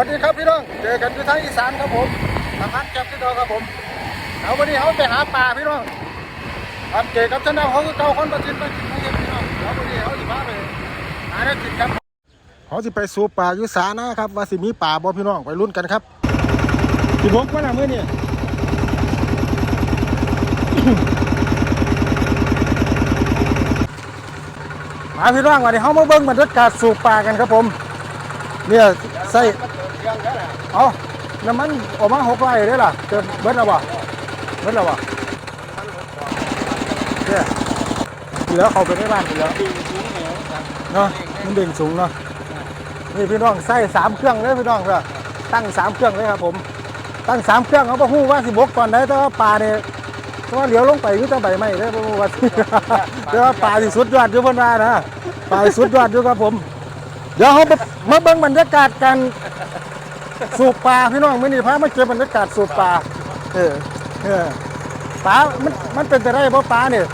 วัสดีครับพี่น้อง เจอกันที่ทางอีสานครับผมทางพัดจับที่ดอครับผมเอาวันนี้เขาไปหาปลาพี่น้องครับเจอกับชนะเขาคือเก่าคนประจิตประจิตไม่เห็นพี่น้องแล้ววันนี้เขาจะพาไปหาได้กินครับเขาจะไปสูบปลายู่สานะครับว่าสิมีปลาบ่พี่น้องไปลุ้นกันครับสิบกว่าละมื้อนี่ยมาพี่น้องวันนี้เขามาเบิ่งบรรยากาศสูบปลากันครับผม เนี่ยใส่ เอาน้ำมันออกมาหกไร่ได้ล่ะเกิดเบิดแล้ววะเบิดแล้ววะเนี่ยเหลือเขาไปในบ้านเหลือเนาะมันเด่งสูงเนาะนี่พี่น้องใส่สามเครื่องเลยพี่น้องเพื่อตั้งสามเครื่องเลยครับผมตั้งสามเครื่องเขาบอกฮู้ว่าสิบกก่อนได้แต่ว่าปลาเนี่ยเพราะว่าเหลียวลงไปอยุ่จังใบไม้ได้เพราะว่าแต่ว่าปลาที่สุดยอดอยู่บนว่านะปลาสุดยอดอยู่ครับผม เดี๋ยวเขาไปมาเบิ่งบรรยากาศการ สูบปลาพี่น้องมื่อนี้พามาเจอบรรยากาศสูบปลาเออเออปลามันมันเป็นจะได้บ่ปลาเนี่ย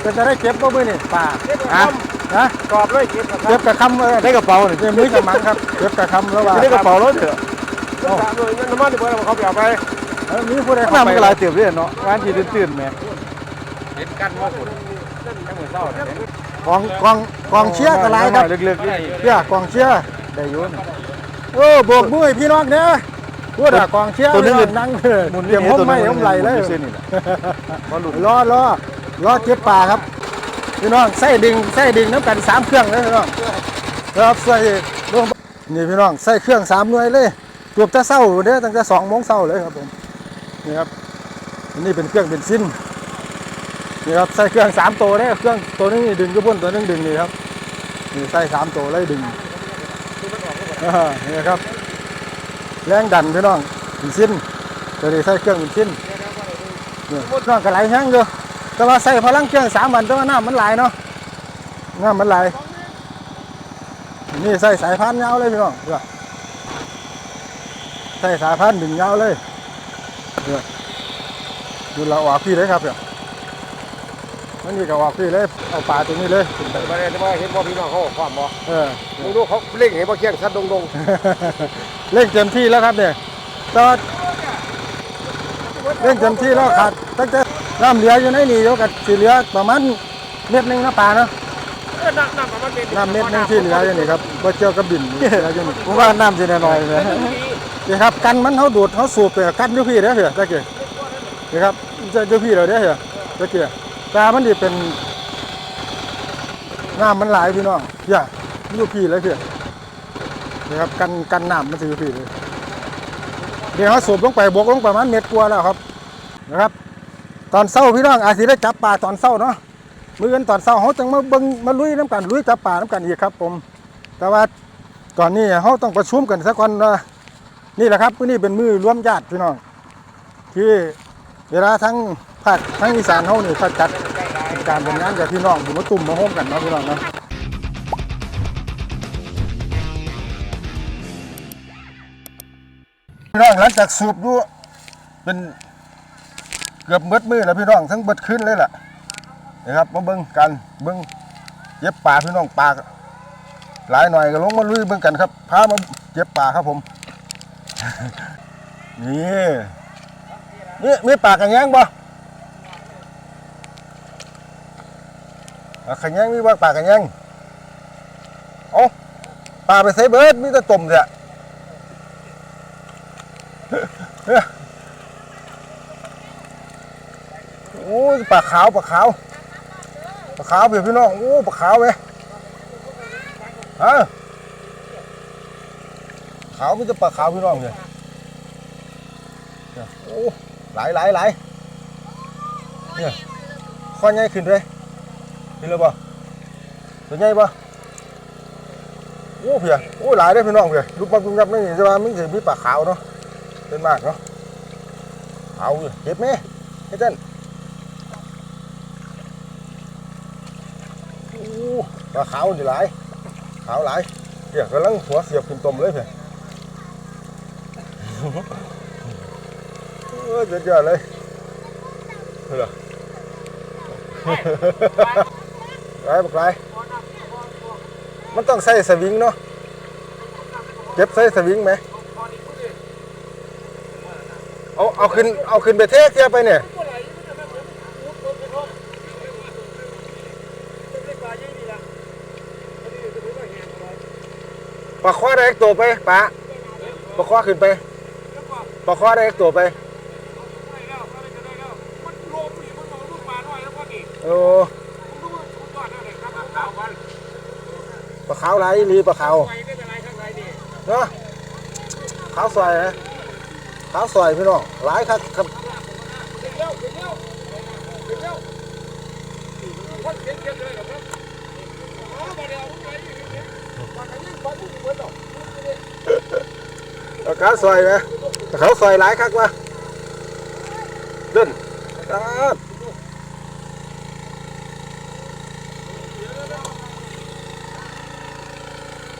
เป็นจะได้เก็บบ่มื้อนี่ปลาฮะฮะกรอบเลยเก็บกับเก็บกระคำเออได้กระเป๋าเนี่ยเนี่ยมือจะมังครับเก็บกระคำแล้วว่าได้กระเป๋ารถเถอะต้องถามเลยเงินน้ำมันที่เบิร์ดเขาไปเอาไปเออมีผู้ใดน้ำมันก็หลายเตียบเลยเนาะงานที่ตื่นๆแม่เห็นกันว่าคนยังเหมือนเศร้ากองกองกองเชียร์ก็หลายครับเล็กๆนี่เชียร์กองเชียร์ได้ยุ่น โอ้โบกมือให้พี่น้องเนี่ยพูดอะกองเชียร์ตัวนึงพี่องนั่งเออเตรียมห้องไม่ห้องไหลเลยเส้นนี่แหละมาหลุดรอรอรอเก็บปลาครับพี่น้องใส่ดึงใส่ดึงน้ำกันสามเครื่องเลยพี่น้องครับใส่ลงนี่พี่น้องใส่เครื่องสามหน่วยเลยเกือบจะเศร้าเด้อตั้งแต่สองโมงเศร้าเลยครับผมนี่ครับอันนี่เป็นเครื่องเบนซินนี่ครับใส่เครื่องสามตัวเลยเครื่องตัวหนึงนี่ดึงกระบวนตัวหนึงดึงนี่ครับนี่ใส่สามตัวเลยดึง อ่านี่ครับ แรงดันพี่น้องเบนซินตัวนี้ใส่เครื่องเบนซินเนี่ยน้องก็ไหลแห้งอยู่แต่ว่าใส่พลังเครื่องสามวันแต่ว่าน้ำมันไหลเนาะน้ำมันไหลนี่ใส่สายพันธุ์ยาเลยพี่น้องเอใส่สายพันธุ์ดึงยาเลยเพื่อดูเราออกพี่เลยครับเพื่อ มันนี่ก็ออกพี่เลยเอาปลาตัวนี้เลยขึ้นไปมาเลยว่าเห็นพ่อพี่น้องเขาความบ่เออมึงดูเขาเล่งเห็นพ่อเคียงชัดดงดงเล่นเต็มที่แล้วครับเนี่ยตอนเล่นเต็มที่แล้วขาดตั้งแต่น้ำเหลืออยู่ในนี่เดียวกับสีเหลือประมาณเม็ดหนึงนะปลาเนาะน้ำน้ำประมาณเม็ดน้ำเม็ดหนึงที่เหลืออยู่นี่ครับบ่เจียวกับบินเหลืออยู่นี่ผมว่าน้ำสิแน่นอนเลยนี่ครับกันมันเขาดูดเขาสูบไปกันอยู่พี่เด้อเหรอตะเกียนี่ครับจะอยู่พี่เราเด้อเหรอตะเกีย ตามันดิเป็นน้ำมันหลายพี่น้องอย่าอยู่พี่เลยเถอะนี่ครับกันกันน้ำมันสิอยู่พี่เลยเดี๋ยวเขาสูบลงไปบวกลงประมาณเม็ดกว่าแล้วครับนะครับ ตอนเศร้าพี่น้องอาจจะได้จับปลาตอนเศร้าเนาะมื้อกันตอนเช้าเขาจังมาเบิ่งมาลุยน้ำกันลุยจับปลาน้ำกันอีกครับ ผม แต่ว่าก่อนนี้เขาต้องประชุมกันซะก่อนนี่แหละครับมื้นี้เป็นมือร่วมญาติพี่น้องที่เวลาทั้ง ภาคทั้งอีสานเขานี่เขาจัดเป็นการเป็นงานกับพี่น้องอยู่มาตุ่มมาโฮมกันเนาะพี่น้องเนาะพี่น้องหลังจากสูบอยู่เป็นเกือบเบิดมือแล้วพี่น้องทั้งเบิดขึ้นเลยล่ะนะครับมาเบิ่งกันเบิ่งเย็บป่าพี่น้องปลาหลายหน่อยก็ลงมาลุยเบิ่งกันครับพามาเย็บป่าครับผม นี่นี่มีปลากันยังบ่ ปลากันยังมีบ่ปลากันยังเอาปลาไปใส่เบิดมีแต่ต้มเถอะโอ้ยปลาขาวปลาขาวปลาขาวเพี่พี่น้องโอ้ปลาขาวเว้ยฮะขาวมันจะปลาขาวพี่น้องเลยเนี่ยโอ้หลายหลายหลายเนี่ยข้อใหญ่ขึ้นเลย เห็นเลยป่ะตัวใหญ่ป่ะโอ้เพียโอ้หลายเลยพี่น้องเพียรูปปักรูปยับนี่จะว่ามันจะมีปลาขาวเนาะเป็นมากเนาะเอาอยู่เก็บไหมเฮ็ดเต้นโอ้ปลาขาวอยู่หลายขาวหลายเดี๋ยวกำลังหัวเสียบขึ้นตมเลยเพื่อนเออเยอะๆเลยเหรอ ไรบักไรมันต้องใส่สวิงเนาะเก็บใส่สวิงไหมเอาเอาขึ้นเอาขึ้นไปเทเทียไปเนี่ยปลาคว้าได้ตัวไปปลาปลาคว้าขึ้นไปปลาคว้าได้ตัวไปโอ้ ปลาขาวไรลีปลาขาวเนาะขาวสวยนะขาวสวยพี่น้องหลายครับครับขาวสวยนะขาวสวยหลายครับวะเดินครับ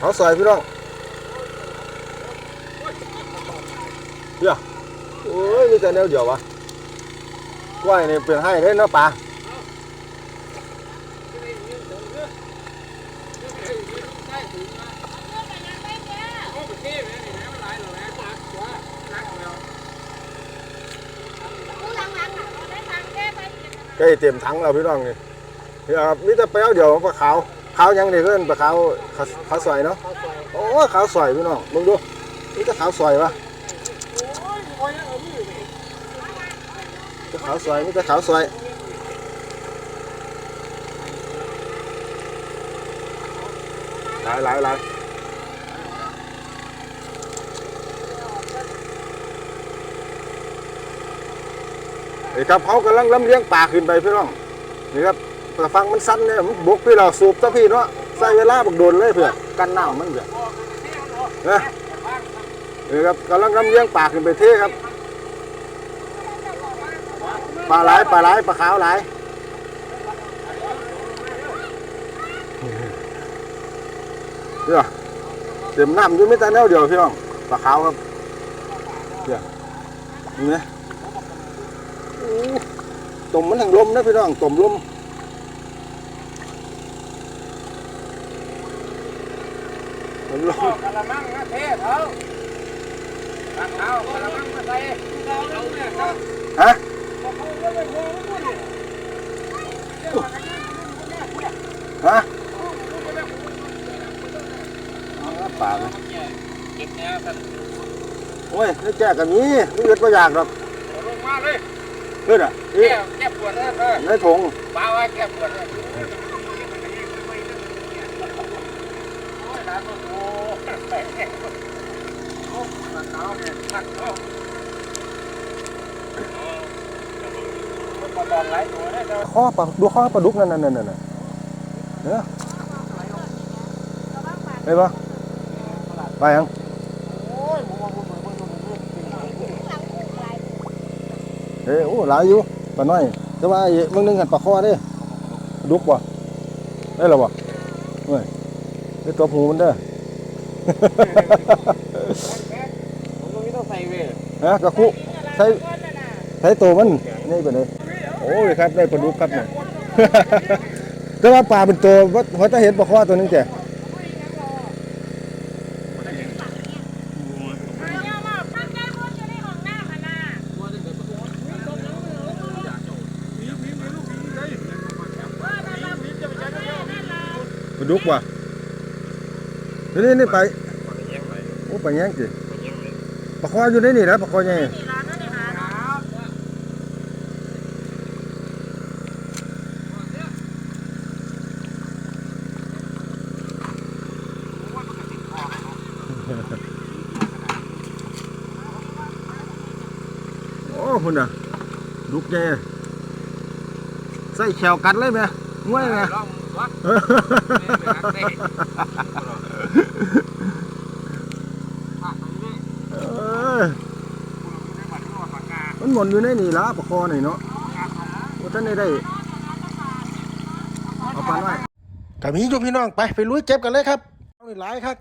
ขาวสวยพี่น้องเดี๋ยวโอ้ยมีแต่แนวเดียววะกล้วยนี่เปลี่ยนให้ได้เนาะปลาใกล้เต็มถังแล้วพี่น้องนี่นี่ครับมีแต่แป๊วเดียวปลาขาว ขาวยังนี่ก็เป็นปลาขาวขาวขาวสวยเนาะโอ้ขาวสวยพี่น้องมึงดูนี่แต่ขาวสวยวะแต่ขาวสวยนี่แต่ขาวสวยหลายหลายหลายนี่ครับเขากำลังลำเลี้ยงปลาขึ้นไปพี่น้องนี่ครับ ฟังมันสั้นเนี่ยมันบกพี่เราสูบซะพี่เนาะใส่เวลาบักโดนเลยเพื่อกันน้ำมันเพื่อนะนี่ครับกำลังลำเลี้ยงปลาขึ้นไปเท่ครับปลาหลายปลาหลายปลาขาวหลายเนี่ยเต็มน้ำอยู่ไม่แต่แนวเดียวพี่น้องปลาขาวครับเนี่ยนี่นะตมมันทางลมนะพี่น้องตมลม ตุ่มลมกะละมังนะเทศเขาตักเอากะละมังมาใส่เอาเนี่ยครับฮะฮะป่าเลยโอ้ยนี่แจกกันนี้ไม่เกิดประหยัดหรอกลงมาเลยเพื่อนอะแก้แก้ปวดนะเธอในถุงปลาไว้แก้ปวดเลย ข้อปลาดูข้อปลาดุกนั่นนั่นนั่นนั่นเนี่ยไปปะไปยังโอ้ยผมว่าผมเหมือนผมเหมือนผมเอ้ยโอ้หลายอยู่ปลาน้อยแต่ว่าเมื่อนึงหันปลาข้อเด้ดุกบ่ได้หรอบ่เฮ้ยได้ตัวหูมันเด้อ ผมตรงนี้ต้องใส่เว้ยฮะกระคุใช้ใช้ตัวมันนี่เป็นเลยโอ้ยครับได้ปลาดุกครับเนี่ยแต่ว่าปลาเป็นตัวว่าเขาจะเห็นปลาข้อตัวนึงแกปลาดุกว่ะ นี่นี่นี่ไปโอ้ปลาแยงจิปลาข้ออยู่ในนี่นะปลาข้อใหญ่โอ้คุณน่ะดุกใหญ่ใส่แขวกัดเลยไหมง่วยไหม ลองวัด เออ มันหมุนอยู่ในนี่ละประคอหน่อยเนาะว่าท่านได้ได้เอาปลาไว้กับมีอยู่พี่น้องไปไปลุยเจ็บกันเลยครับเอานี่หลายครับ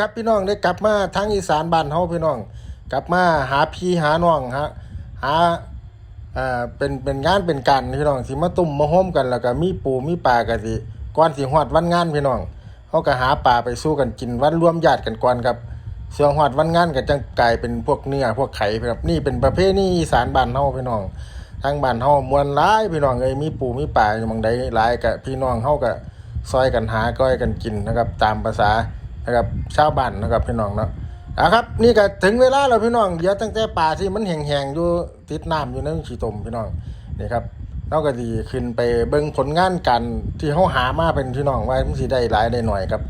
ครับ พี่น้องได้กลับมาทางอีสานบ้านเฮาพี่น้อง กลับมาหาพี่หาน้องฮะหาอ่าเป็นเป็นงานเป็นการพี่น้องสิมาตุ่มมาโฮมกันแล้วก็มีปูมีปลากันสิก่อนสิฮอดวันงานพี่น้องเฮาก็หาปลาไปสู้กันกินวันรวมญาติกันก่อนครับเส่วนฮอดวันงานก็จังกลายเป็นพวกเนื้อพวกไข่ครับนี่เป็นประเพณีอีสานบ้านเฮาพี่น้องทางบ้านเฮามวลหลายพี่น้องเอ้ยมีปูมีป่าอยู่หมองใดหลายก็พี่น้องเฮาก็ซอยกันหาก้อยกันกินนะครับ ตามภาษา นะครับชาวบ้านนะครับพี่น้องเนาะอะครับนี่ก็ถึงเวลาแล้วพี่น้องเดี๋ยวตั้งแต่ป่าที่มันแห้งๆอยู่ติดน้ำอยู่ในขีตมพี่น้องนี่ครับเราก็ดีขึ้นไปเบิ่งผลงานกันที่เฮาหามาเป็นพี่น้องว่ามันสิได้หลายได้หน่อยครับ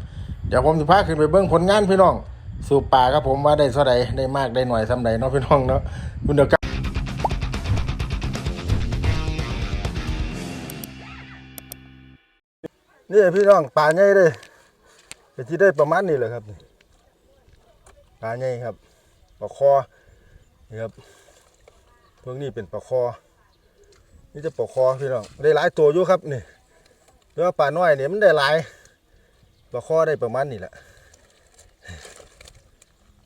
เดี๋ยวผมสิพาขึ้นไปเบิ่งผลงานพี่น้อง สู่ป่าครับผมว่าได้เท่าใดได้มากได้หน่อยซำใดเนาะพี่น้องเนาะคุณเดียวกันนี่พี่น้องปลาใหญ่เลย ก็ที่ได้ประมาณนี้แหละครับปลาใหญ่ครับปลาคอนี่ครับพวกนี้เป็นปลาคอ นี่จะปลาคอพี่น้องได้หลายตัวอยู่ครับนี่แต่ว่าปลาน้อยเนี่ยมันได้หลายปลาคอได้ประมาณนี้แหละ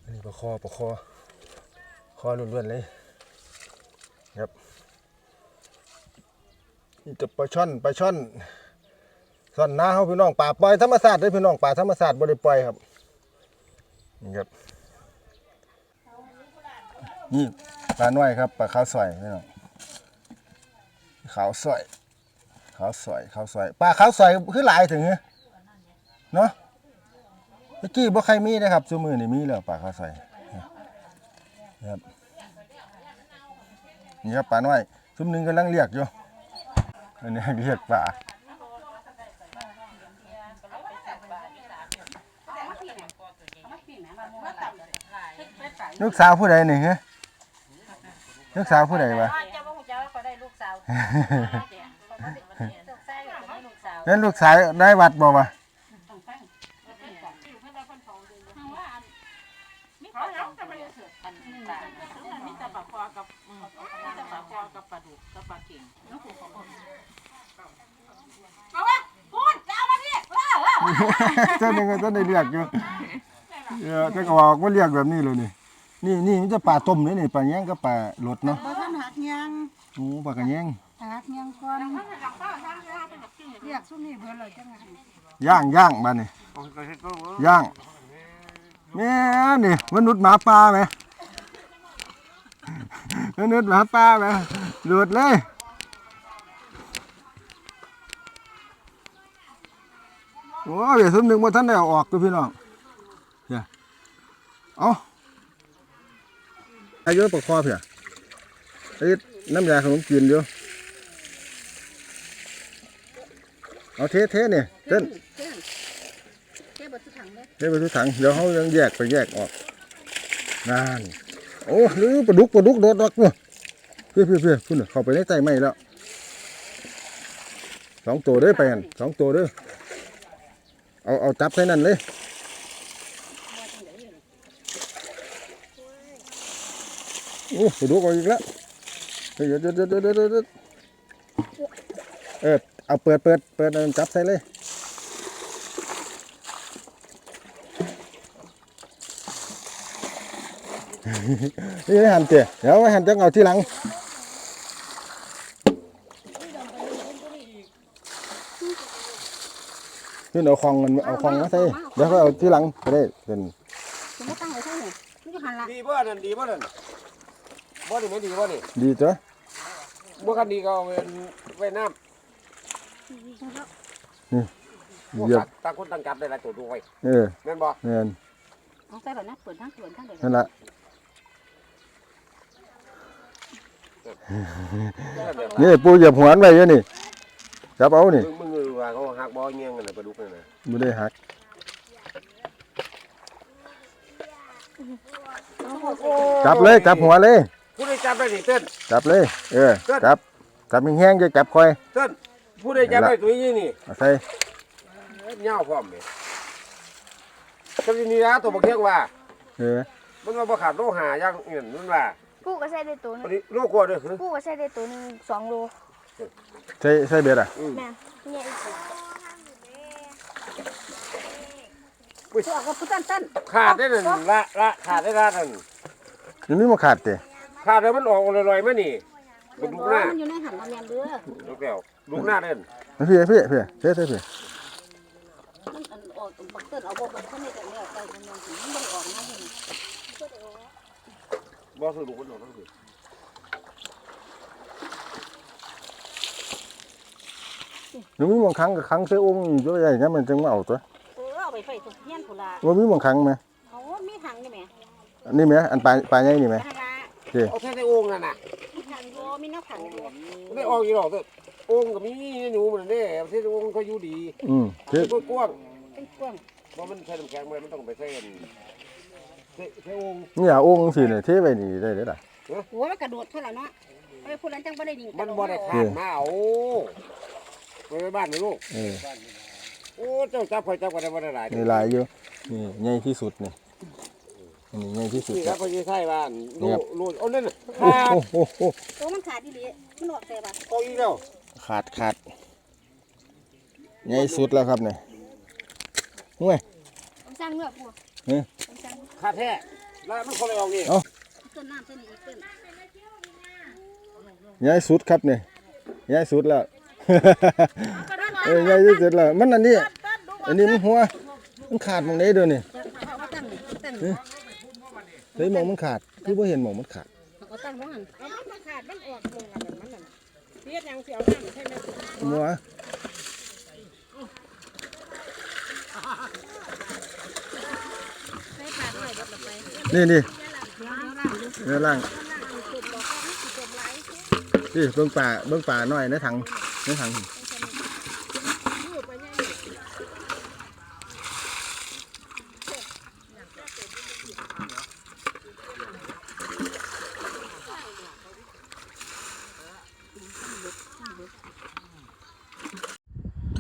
อันนี่ปลาคอปลาคอคอล้วนๆเลยครับนี่จะปลาช่อนปลาช่อน ส่วนหน้าเขาพี่น้องป่าปล่อยธรรมศาสตร์ได้อพี่น้องป่าธรรมศาสตร์บริปล่อยครับนี่ครับนี่ปลาหน้อยครับปลาขาวสวยพี่น้องขาวสวยขาวสวยขาวสวยปลาขาวสวยคือหลายถึงเนาะเมื่อกี้บ่ใครมีนะครับซูมือนี่มีแล้วปลาขาวสวยนะครับนี่ครับปลาหน้อยซุมหนึงกำลังเรียกอยู่อันนี้เรียกปลา ลูกสาวผู้ใดหนี่ฮะลูกสาวผู้ใดวะเจ้าพ่อเจ้าก็ได้ลูกสาวลูกชายก็ได้ลูกสาวนั่นลูกสาวได้วัดบ่วะเนาะแต่มันเสือกว่าเก่งน้องปู่เขาบอกเอาวะพูดจะเอามาดิว้าวว้าวเจ้าหนึ่งก็เจ้าได้เรียกอยู่ เออเจ้าก็บอกว่าเรียกแบบนี้เลยนี่นี่นี่มันจะปลาต้มนี่นี่ปลาแยงกับปลาหลดเนาะบ่ทันหักยังโอ้ปลากระแยงหักยังก่อนเรียกซุมนี้เพิ่นเลยจังไงย่างย่างบ้านนี่ย่างแม่นี่มนุษย์หมาป่าไหมมนุษย์หมาป่าไหมหลุดเลยโอ้ยเดี๋ยวสมหนึ่งว่าท่านได้เอาออกก็พี่น้องเนี่ย เอาอายุปกคอเพี่ยไอ้น้ำยาขนมจีนอยู่เอาเทเทเนี่ยเต้นเก็บบ่ทุถังเลยเทไปทุถังเดี๋ยวเขายังแยกไปแยกออกนั่นโอ้หรือปลาดุกปลาดุกโดดออกเนาะเพื่อเพื่อเพื่อพุ่นน่ะเข้าไปในใต้ไม้แล้วสองตัวเด้อไปกันสองตัวเด้อเอาเอาจับใส่นั่นเลย อ้ไปดูก่อนอีกแล้วเดี๋ยวเดี๋ยวเดี๋ยวเดี๋ยวเออเอาเปิดเปิดเปิดเอาจับใส่เลยนี่ห้หันเตี๋ยเดี๋ยวห้หันจังเอาที่หลังนี่เอาคองมันเอาคองมาใส่เดี๋ยวเขาเอาที่หลังก็ได้เป็นสมมติตั้งไว้ใช่ไหมนี่ก็หันละดีบ่นั่นดีบ่นั่น บ่นี่ไม่ดีบ่นี่ดีจ้ะบ่คันดีก็เอาไว้ไว้น้ำเหยียบต่างคนต่างจับได้หลายตัวด้วยเออแม่นบ่เงินเอาใส่แบบนั้นเปิดทั้งเปิดทั้งเดี๋ยวนั่นละนี่ปูเหยียบหัวมันไว้เยอะนี่จับเอานี่มึงมึงว่าเขาหักบ่เงี้ยงกันน่ะปลาดุกนั่นน่ะไม่ได้หักจับเลยจับหัวเลย ผู้ใดจับได้นี่เต้นจับเลย เออ จับ จับแห้งๆจะจับคอยเต้นผู้ใดจับได้ตัวนี้นี่เอาใส่เหงาพร้อมนี่ก็นี่นะตัวบักเทียงว่า เออ มันว่าบ่ขาดโลหะอย่างอื่นมันว่ากูก็ใส่ได้ตัวหนึตัวงนี้โลกว่าเด้อคือกูก็ใส่ได้ตัวหนึงสองโลใส่ใส่เบ็ดอะแม่เนี่ยอีกพวกกับพุตันตันขาดได้นั่นละละขาดได้ละนั่นอยู่นี่มาขาดเตะ ขาดแล้วมันออกลอยๆมานี่ลูกหน้ามันอยู่ในหันน้ำแมนเด้อลูกแล้วลูกหน้าเด่นพี่พี่พี่เท่เท่พี่มันอันออกบักเติ้ลเอาบ่บักเติ้ลนี่แต่เนี่ยไปมันยังถึงมันบ่ได้ออกนะเห็นบ่ซื้อลูกคนออกทั้งสิ้นหนูมีบางครั้งกับครั้งเสื้อองค์อยู่ใหญ่เนี่ยมันจึงมาเอาตัวเออเอาไปไฟทุกเฮียนพุ่นล่ะว่ามีบางครั้งไหมเขามีถังนี่แหมอันนี้ไหมอันปลายปลายใหญ่นี่ไหม ทางละเอาแค่ในโอ่งนั่นน่ะมีถังอยู่มีน้ำขังอยู่ไม่ออกอีหรอกแต่โอ่งก็มีหนูมันเด้เอาที่โอ่งเขาอยู่ดีอืมเท่กว้างเป็นกว้างเพราะมันใช้น้ำแข็งไว้มันต้องไปใส่อันใส่ใส่โอ่งนี่อ่งสิเนี่ยเทไปนี่ได้เด้อล่ะหัวมันกระโดดเท่าไหร่เนาะไปพูดแล้วจังบ่ได้ดิ่งมันบ่ได้ขาดมาเอาไปบ้านนี่ลูกโอ้เจ้าจับคอยจับกันได้บ่ได้หลายนี่ลายอยู่นี่ใหญ่ที่สุดเนี่ย อันนี้ใหญ่ที่สุดนี่คครัรับบพอจะใช่บ้านนี่ลูครับลูโอ้นั่นน่ะโอ้ขาดโหโอ้โหตัวมันขาดดีๆมันออกแต่บัดเอาอีกแล้วขาดขาดใหญ่สุดแล้วครับเนี่ยห่วยมันจังเลือกบัวเอ๊ะมันจังขาดแท้แล้วมันคนละออกนี่เอ้าต้นน้ำต้นนี้อีกต้นใหญ่สุดครับเนี่ยใหญ่สุดแล้ว เออใหญ่ที่สุดแล้วมันอันนี้ อันนี้มันหัว มันขาดหมองไหนเด้อนี่ เอาตั้งนี่ตั้ง เฮ้ยหมองมันขาดคือบ่เห็นหมองมันขาดเอาตั้งบ่หันเอามันขาดมันออกลงอะไรมันน่ะเฮ็ดยังสิเอาน้ำใช่ไหมมัวใส่ปลาด้วยบ่ละไปนี่นี่เดี๋ยวล่างดูเนื้อล่างนี่เบิ่งป่าเบิ่งป่าหน่อยในถังในถัง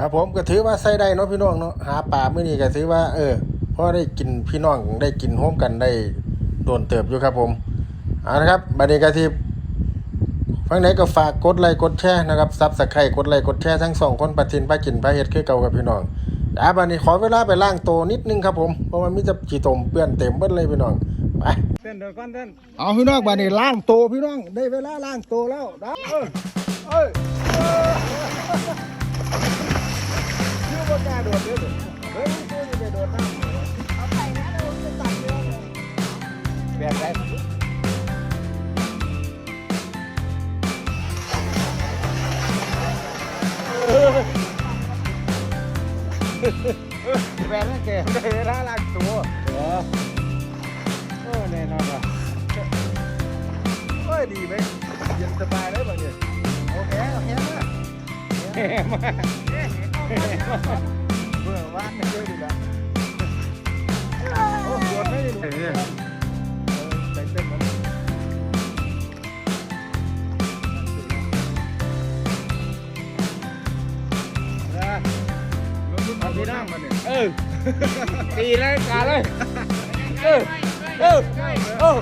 ครับผมก็ถือว่าใส่ได้เนาะพี่น้องเนาะหาป่ามื้อนี้ก็ถือว่า เออพอได้กินพี่น้องได้กินโฮมกันได้โดนเติบอยู่ครับผมเอาละครับบัดนี้ก็ที่ฟังไหนก็ฝากกดไลค์กดแชร์นะครับซับสไครต์กดไลค์กดแชร์ทั้งสองคนประทินพระกินพระเฮ็ดคือเก่ากับพี่น้องอะบัดนี้ขอเวลาไปล้างตัวนิดนึงครับผมเพราะว่ามีจะขี้ตมเปื้อนเต็มเบิดเลยพี่น้องไปเต้นเดี๋ยวก่อนเต้นเอาพี่น้องบัดนี้ล้างตัวพี่น้องได้เวลาล้างตัวแล้วนะเออเอ้ย กล้าโดดเด้อเฮ้ยตัวนี้ไปโดดน้ำ ออตีเลยกาเลย เออ เออ เออ